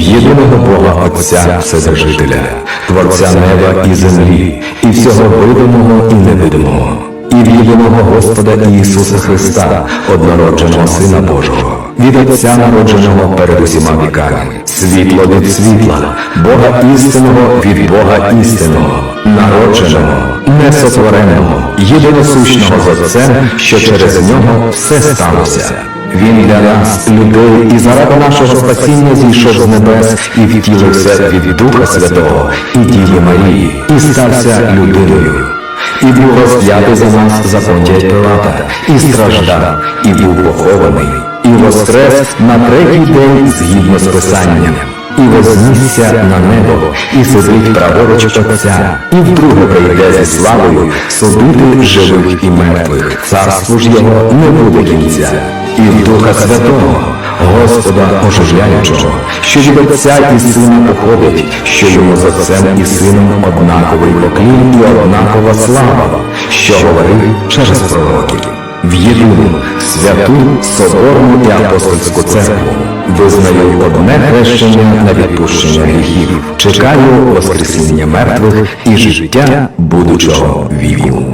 єдиного Бога Отця Вседержителя, Творця неба і землі, і всього видимого і невидимого, і в єдиного Господа Ісуса Христа, однородженого Сина Божого, від Отця народженого перед усіма віками, світло від світла, Бога істинного від Бога істинного, народженого, несотвореного, єдиносущного з Отцем, що через нього все сталося. Він для нас, людей, і заради нашого спасіння зійшов з небес і втілився від Духа Святого і Дії Марії, і стався людиною. І був розп'ятий за нас за Пилата, і страждав, і був похований, і воскрес на третій день згідно з Писанням, і вознісся на небо, і сидить праворуч Отця, і вдруге прийде зі славою судити живих і мертвих. Царству ж його не буде кінця. І в Духа Святого, Господа оживляючого, що від Отця і Сина походить, що йому з Отцем і Сином однаковий поклін і однакова слава, що говорив через пророків. В єдину, святу, соборну і апостольську церкву визнаю одне хрещення на відпущення гріхів, чекаю воскресіння мертвих і життя будучого віку.